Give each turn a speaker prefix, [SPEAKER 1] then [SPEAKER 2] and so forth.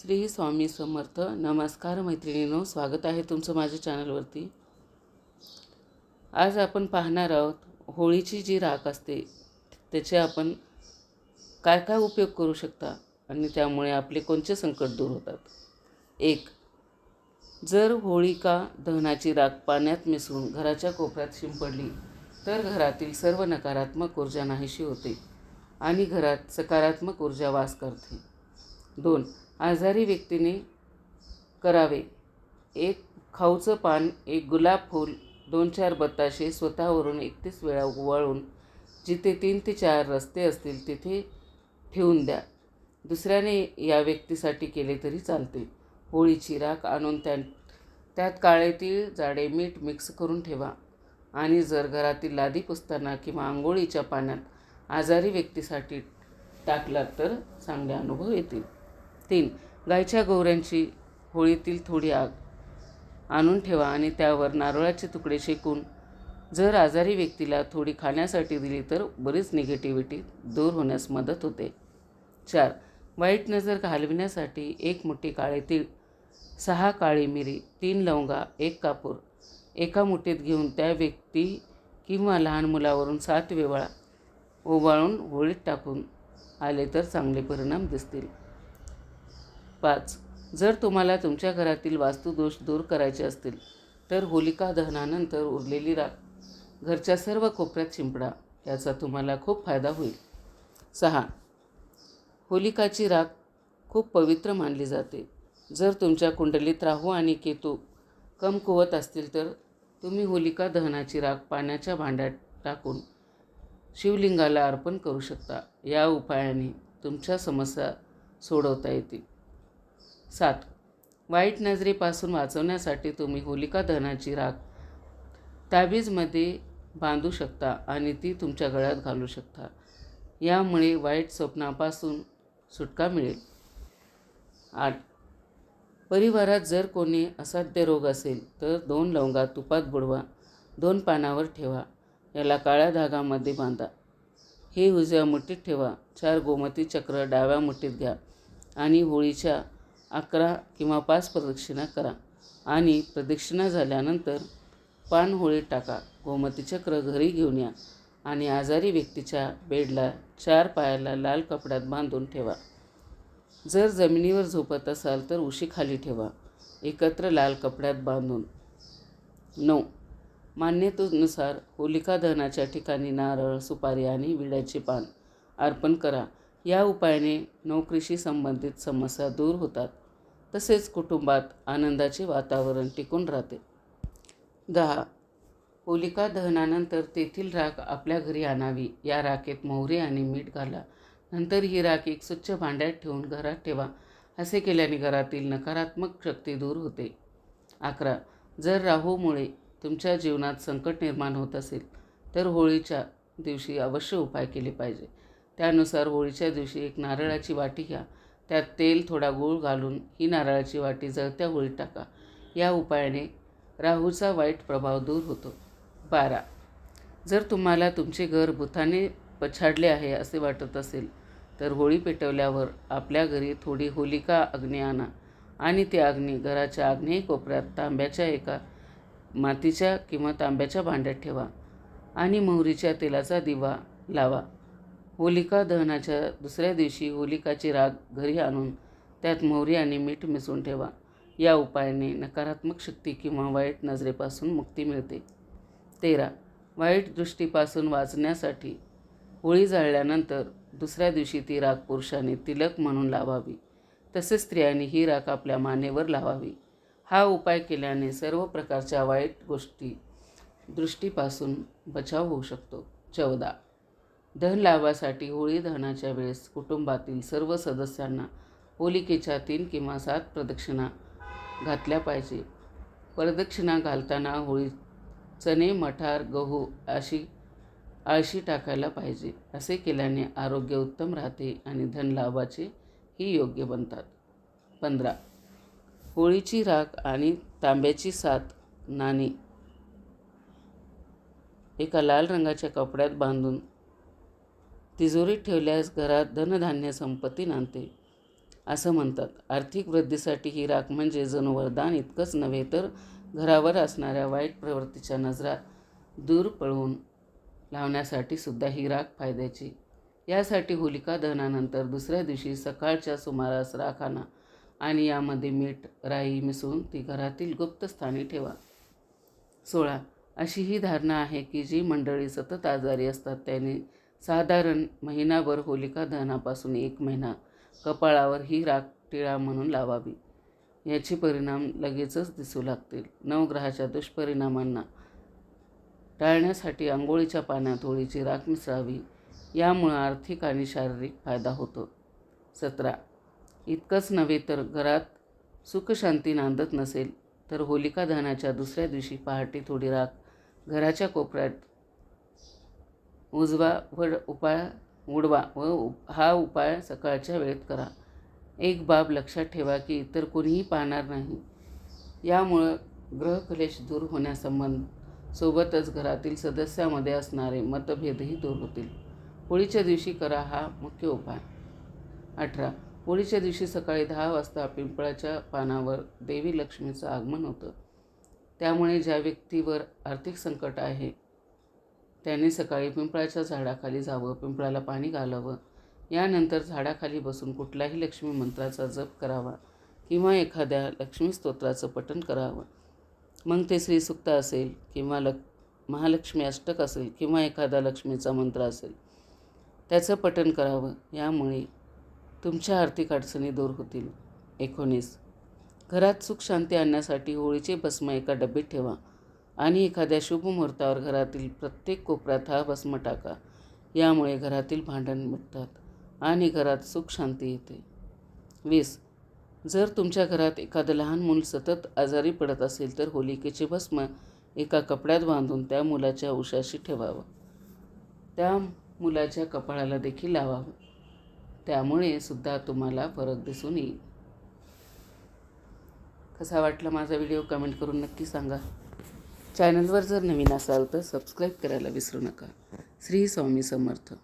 [SPEAKER 1] श्री स्वामी समर्थ. नमस्कार मैत्रिणींनो स्वागत आहे तुमचं माझ्या चॅनलवरती. आज आपण पाहणार आहोत होळीची जी राख असते त्याचे आपण काय काय उपयोग करू शकता आणि त्यामुळे आपले कोणते संकट दूर होतात? एक जर होळिका दहनाची राख पाण्यात मिसळून घराच्या कोपऱ्यात शिंपडली तर घरातील सर्व नकारात्मक ऊर्जा नाहीशी होते आणि घरात सकारात्मक ऊर्जा वास करते. दोन. आजारी व्यक्तीने करावे. एक खाऊचं पान एक गुलाब फूल दोन चार बत्ताशे स्वतःवरून एकतीस वेळा उवाळून जिथे तीन ते चार रस्ते असतील तिथे ठेवून द्या. दुसऱ्याने या व्यक्तीसाठी केले तरी चालते. होळीची राख आणून त्या त्यात काळे तीळ जाडे मीठ मिक्स करून ठेवा. आणि जर घरातील लादी पुसताना किंवा आंघोळीच्या पाण्यात आजारी व्यक्तीसाठी टाकला तर चांगले अनुभव येतील. तीन गायच्या गोवऱ्यांची होळीतील थोडी आग. आणून ठेवा आणि त्यावर नारळाचे तुकडे शेकून जर आजारी व्यक्तीला थोडी खाण्यासाठी दिली तर बरीच निगेटिव्हिटी दूर होण्यास मदत होते. चार. वाईट नजर घालविण्यासाठी एक मोठी काळे तीळ सहा काळी मिरी तीन लवंगा एक कापूर. एका मुठीत घेऊन त्या व्यक्ती किंवा लहान मुलावरून सात वेळा ओवाळून होळीत टाकून आले तर चांगले परिणाम दिसतील. पाच. जर तुम्हाला तुमच्या घरातील वास्तुदोष दूर करायचे असतील तर होलिका दहनानंतर उरलेली राख घरच्या सर्व कोपऱ्यात शिंपडा याचा तुम्हाला खूप फायदा होईल. सहा. होलिकाची राख खूप पवित्र मानली जाते. जर तुमच्या कुंडलीत राहू आणि केतू कमकुवत असतील तर तुम्ही होलिका दहनाची राख पाण्याच्या भांड्यात टाकून शिवलिंगाला अर्पण करू शकता. या उपायाने तुमच्या समस्या सोडवता येतील. सात. वाईट नजरेपासून वाचवण्यासाठी तुम्ही होलिका दहनाची राख ताबीजमध्ये बांधू शकता आणि ती तुमच्या गळ्यात घालू शकता. यामुळे वाईट स्वप्नापासून सुटका मिळेल. आठ. परिवारात जर कोणी असाध्य रोग असेल तर दोन लवंगा तुपात बुडवा दोन पानावर ठेवा याला काळ्या धागामध्ये बांधा. हे उजव्या मुठीत ठेवा चार गोमती चक्र डाव्या मुठीत घ्या आणि होळीच्या अकरा किंवा पाच प्रदक्षिणा करा आणि प्रदक्षिणा झाल्यानंतर पानहोळी टाका. गोमती चक्र घरी घेऊन या आणि आजारी व्यक्तीच्या बेडला चार पायाला लाल कपड्यात बांधून ठेवा. जर जमिनीवर झोपत असाल तर उशी खाली ठेवा. एकत्र लाल कपड्यात बांधून. नऊ. मान्यतेनुसार होलिका दहनाच्या ठिकाणी नारळ सुपारी आणि विड्याचे पान अर्पण करा. या उपायाने नोकरीशी संबंधित समस्या दूर होतात. तसेच कुटुंबात आनंदाचे वातावरण टिकून राहते. दहा. होलिका दहनानंतर तेथील राख आपल्या घरी आणावी. या राखेत मोहरी आणि मीठ घाला. नंतर ही राख एक स्वच्छ भांड्यात ठेवून घरात ठेवा. असे केल्याने घरातील नकारात्मक शक्ती दूर होते. अकरा. जर राहूमुळे तुमच्या जीवनात संकट निर्माण होत असेल तर होळीच्या दिवशी अवश्य उपाय केले पाहिजे. त्यानुसार होळीच्या दिवशी एक नारळाची वाटी घ्या. त्यात तेल थोडा गूळ घालून ही नारळाची वाटी जळत्या होळीत टाका. या उपायाने राहूचा वाईट प्रभाव दूर होतो. बारा. जर तुम्हाला तुमचे घर भूताने पछाडले आहे असे वाटत असेल तर होळी पेटवल्यावर आपल्या घरी थोडी होलिका अग्नी आणा आणि ती अग्नी घराच्या आग्नेय कोपऱ्यात तांब्याच्या एका मातीच्या किंवा तांब्याच्या भांड्यात ठेवा आणि मोहरीच्या तेलाचा दिवा लावा. होलिका दहनाच्या दुसऱ्या दिवशी होलिकाची राग घरी आणून त्यात मोहरी आणि मीठ मिसळून ठेवा. या उपायाने नकारात्मक शक्ती किंवा वाईट नजरेपासून मुक्ती मिळते. तेरा. वाईट दृष्टीपासून वाचण्यासाठी होळी जाळल्यानंतर दुसऱ्या दिवशी ती राग पुरुषाने तिलक म्हणून लावावी. तसेच स्त्रियांनी ही राख आपल्या मानेवर लावावी. हा उपाय केल्याने सर्व प्रकारच्या वाईट गोष्टी दृष्टीपासून बचाव होऊ शकतो. चौदा. दहन लाभासाठी होळी दहनाच्या वेळेस कुटुंबातील सर्व सदस्यांना होलिकेच्या तीन किंवा सात प्रदक्षिणा घातल्या पाहिजे. प्रदक्षिणा घालताना होळी चणे मठार गहू अशी आळशी टाकायला पाहिजे. असे केल्याने आरोग्य उत्तम राहते आणि धनलाभाचे ही योग्य बनतात. पंधरा. होळीची राख आणि तांब्याची सात नाणी एका लाल रंगाच्या कपड्यात बांधून तिजोरीत ठेवल्यास घरात धनधान्य संपत्ती नांदते. असं म्हणतात. आर्थिक वृद्धीसाठी ही राख म्हणजे जणू वरदान इतकंच नव्हे तर घरावर असणाऱ्या वाईट प्रवृत्तीच्या नजरा दूर पळवून लावण्यासाठी सुद्धा ही राख फायद्याची. यासाठी होलिका दहनानंतर दुसऱ्या दिवशी सकाळच्या सुमारास राख आणा आणि यामध्ये मीठ राई मिसळून ती घरातील गुप्त स्थानी ठेवा. सोळा. अशी ही धारणा आहे की जी मंडळी सतत आजारी असतात त्याने साधारण महिनाभर होलिका दहनापासून एक महिना कपाळावर ही राख टिळा म्हणून लावावी. याचे परिणाम लगेचच दिसू लागतील. नवग्रहाच्या दुष्परिणामांना टाळण्यासाठी आंघोळीच्या पाण्यात होळीची राख मिसळावी. यामुळं आर्थिक आणि शारीरिक फायदा होतो. सतरा. इतकंच नव्हे तर घरात सुखशांती नांदत नसेल तर होलिका दहनाच्या दुसऱ्या दिवशी पहाटे थोडी राख घराच्या कोपऱ्यात उजवा व उपाय उडवा व उप- हा उपाय सकाळच्या वेळेत करा. एक बाब लक्षात ठेवा की इतर कोणीही पाहणार नाही. यामुळं ग्रहकलेश दूर होण्यासंबंध सोबतच घरातील सदस्यामध्ये असणारे मतभेदही दूर होतील. होळीच्या दिवशी करा हा मुख्य उपाय. अठरा. होळीच्या दिवशी सकाळी दहा वाजता पिंपळाच्या पानावर देवी लक्ष्मीचं आगमन होतं. त्यामुळे ज्या व्यक्तीवर आर्थिक संकट आहे त्याने सकाळी पिंपळाच्या झाडाखाली जावं पिंपळाला पाणी घालावं. यानंतर झाडाखाली बसून कुठल्याही लक्ष्मी मंत्राचा जप करावा किंवा एखाद्या लक्ष्मी स्तोत्राचं पठण करावं. मग ते श्रीसुक्त असेल किंवा लक महालक्ष्मी अष्टक असेल किंवा एखादा लक्ष्मीचा मंत्र असेल त्याचं पठण करावं. यामुळे तुमच्या आर्थिक अडचणी दूर होतील. एकोणीस. घरात सुख शांती आणण्यासाठी होळीचे भस्म एका डब्यात ठेवा. आणि एखाद्या शुभ मुहूर्तावर घरातील प्रत्येक कोपऱ्यात हा भस्म टाका. यामुळे घरातील भांडण मिटतात आणि घरात सुख शांती येते. वीस. जर तुमच्या घरात एखादं लहान मूल सतत आजारी पडत असेल तर होलिकेचे भस्म एका कपड्यात बांधून त्या मुलाच्या उशाशी ठेवावं. त्या मुलाच्या कपाळाला देखील लावावं. त्यामुळे सुद्धा तुम्हाला फरक दिसून येईल. कसा वाटला माझा व्हिडिओ कमेंट करून नक्की सांगा. चॅनलवर जर नवीन असाल तर सबस्क्राईब करायला विसरू नका. श्री स्वामी समर्थ.